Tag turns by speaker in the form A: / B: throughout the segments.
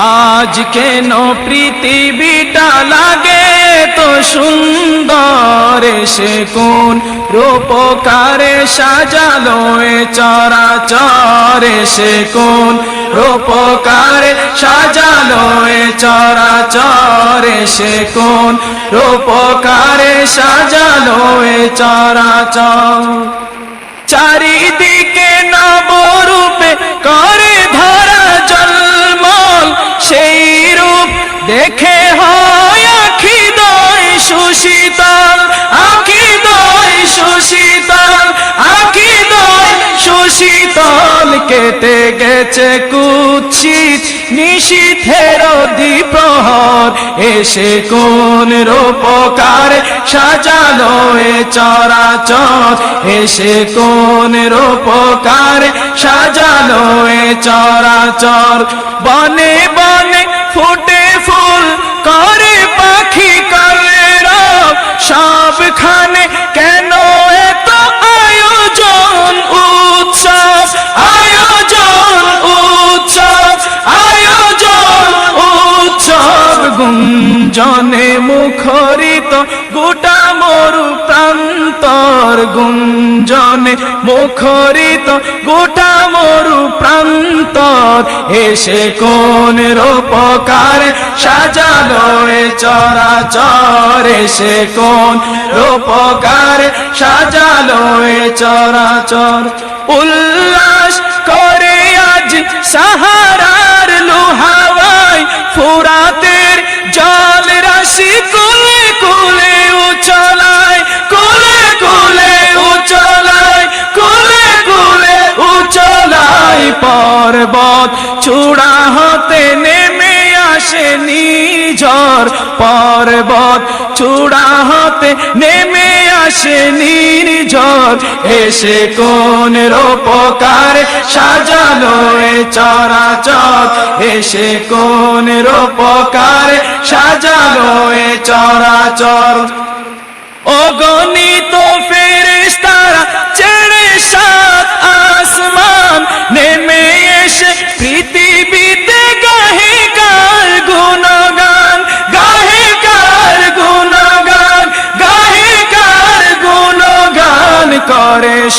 A: আজ কেন পৃথিবীটা লাগে তো সুন্দর সে কোন রূপকারে সাজালো এ চরাচরে সে কোন রূপকারে সাজালো এ চরাচরে সে কোন রূপকারে সাজালো এ চরাচর। চারিদিকে দেখে হয় আখি দয় সুশীতল, আখি দয় সুশীতল, আখি দয় সুশীতল কেটে গেছে কুচ্ছিত নিশীথের দ্বীপ্রহর এসে কোন রূপকার সাজালো এ চরাচর, এসে কোন রূপকার সাজালো এ চরাচর, বনে গুঞ্জনে মুখরিত গোটা মরু প্রান্তর গুঞ্জনে মুখরিত গোটা মরু প্রান্তর এসে কোন রূপকার সাজালো চরাচর, এসে কোন রূপকার সাজালো চরাচর। উল্লাস করে আজ সাহারার পর্বত চূড়া হতে নেমে আসে নিঝর পর্বত চূড়া হতে নেমে আসে নির্ঝর এসে কোন রূপকার সাজালো এ চরাচর। এসে কোন রূপকার সাজালো এ চরাচর। অগণিত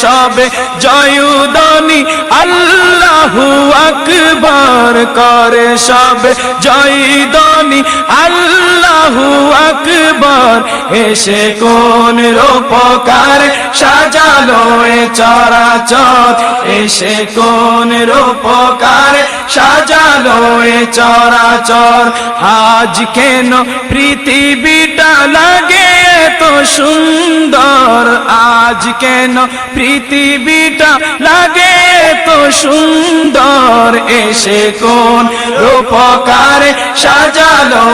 A: সবে জয়ুদনি আল্লাহু আকবার করে সবে জয়দনি আল্লাহু আকবার এসে কোন রূপকার সাজালো এ চরাচর। এসে কোন রূপকার সাজালো এ চরাচর। আজ কেন পৃথিবীটা লাগে তো সুন্দর? আজ কেন পৃথিবীটা লাগে তো সুন্দর? এসে কোন রূপকার সাজালো